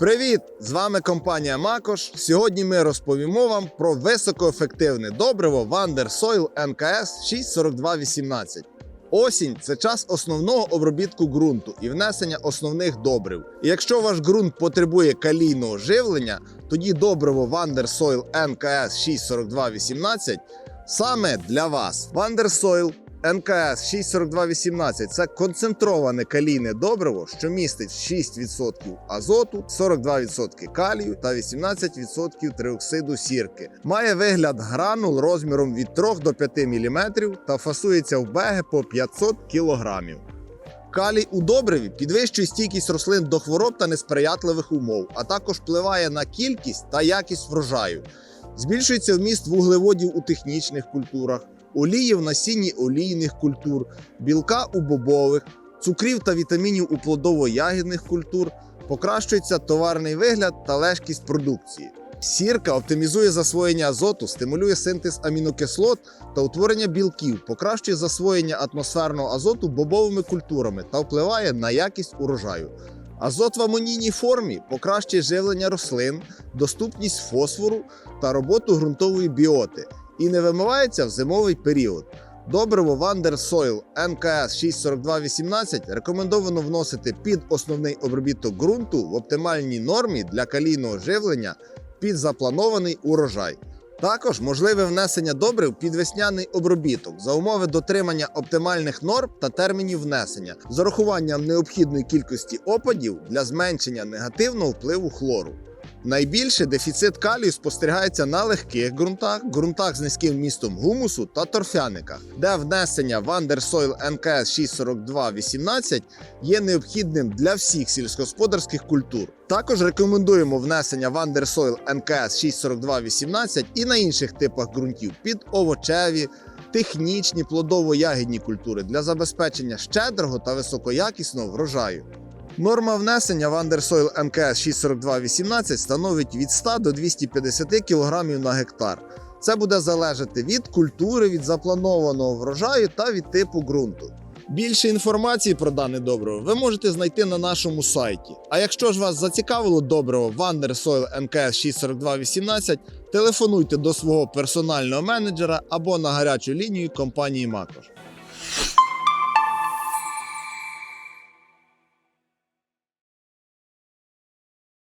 Привіт! З вами компанія Макош. Сьогодні ми розповімо вам про високоефективне добриво Wander Soil NKS 64218. Осінь це час основного обробітку ґрунту і внесення основних добрив. І якщо ваш ґрунт потребує калійного живлення, тоді добриво Wander Soil NKS 64218 саме для вас. Wander Soil НКС 64218 це концентроване калійне добриво, що містить 6% азоту, 42% калію та 18% триоксиду сірки. Має вигляд гранул розміром від 3 до 5 мм та фасується в беги по 500 кг. Калій у добриві підвищує стійкість рослин до хвороб та несприятливих умов, а також впливає на кількість та якість врожаю. Збільшується вміст вуглеводів у технічних культурах, олії в насінні олійних культур, білка у бобових, цукрів та вітамінів у плодово-ягідних культур, покращується товарний вигляд та легкість продукції. Сірка оптимізує засвоєння азоту, стимулює синтез амінокислот та утворення білків, покращує засвоєння атмосферного азоту бобовими культурами та впливає на якість урожаю. Азот в амонійній формі покращує живлення рослин, доступність фосфору та роботу ґрунтової біоти і не вимивається в зимовий період. Добриво Soil НКС 64218 рекомендовано вносити під основний обробіток ґрунту в оптимальній нормі для калійного живлення під запланований урожай. Також можливе внесення добрив під весняний обробіток за умови дотримання оптимальних норм та термінів внесення з урахуванням необхідної кількості опадів для зменшення негативного впливу хлору. Найбільше дефіцит калію спостерігається на легких ґрунтах, ґрунтах з низьким вмістом гумусу та торфяниках, де внесення Soil NKS 64218 є необхідним для всіх сільськогосподарських культур. Також рекомендуємо внесення Soil NKS 64218 і на інших типах ґрунтів під овочеві, технічні плодово-ягідні культури для забезпечення щедрого та високоякісного врожаю. Норма внесення Wander Soil НКС 64218 становить від 100 до 250 кг на гектар. Це буде залежати від культури, від запланованого врожаю та від типу ґрунту. Більше інформації про дане добриво ви можете знайти на нашому сайті. А якщо ж вас зацікавило добриво Wander Soil НКС 64218, телефонуйте до свого персонального менеджера або на гарячу лінію компанії Макош.